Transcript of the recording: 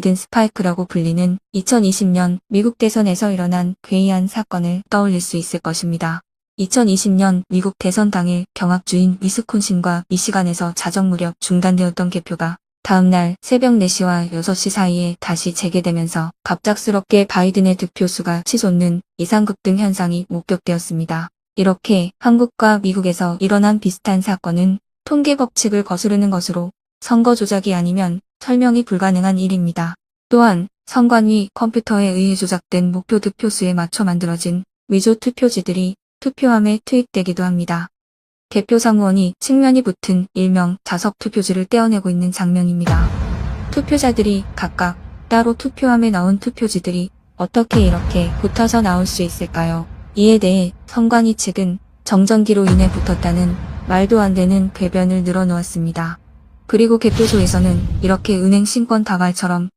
바이든 스파이크라고 불리는 2020년 미국 대선에서 일어난 괴이한 사건을 떠올릴 수 있을 것입니다. 2020년 미국 대선 당일 경합주인 위스콘신과 미시간에서 자정 무렵 중단되었던 개표가 다음날 새벽 4시와 6시 사이에 다시 재개되면서 갑작스럽게 바이든의 득표수가 치솟는 이상급등 현상이 목격되었습니다. 이렇게 한국과 미국에서 일어난 비슷한 사건은 통계 법칙을 거스르는 것으로 선거 조작이 아니면 설명이 불가능한 일입니다. 또한 선관위 컴퓨터에 의해 조작된 목표 득표수에 맞춰 만들어진 위조 투표지들이 투표함에 투입되기도 합니다. 개표 상무원이 측면이 붙은 일명 자석 투표지를 떼어내고 있는 장면입니다. 투표자들이 각각 따로 투표함에 넣은 투표지들이 어떻게 이렇게 붙어서 나올 수 있을까요? 이에 대해 선관위 측은 정전기로 인해 붙었다는 말도 안 되는 궤변을 늘어놓았습니다. 그리고 개표소에서는 이렇게 은행 신권 다발처럼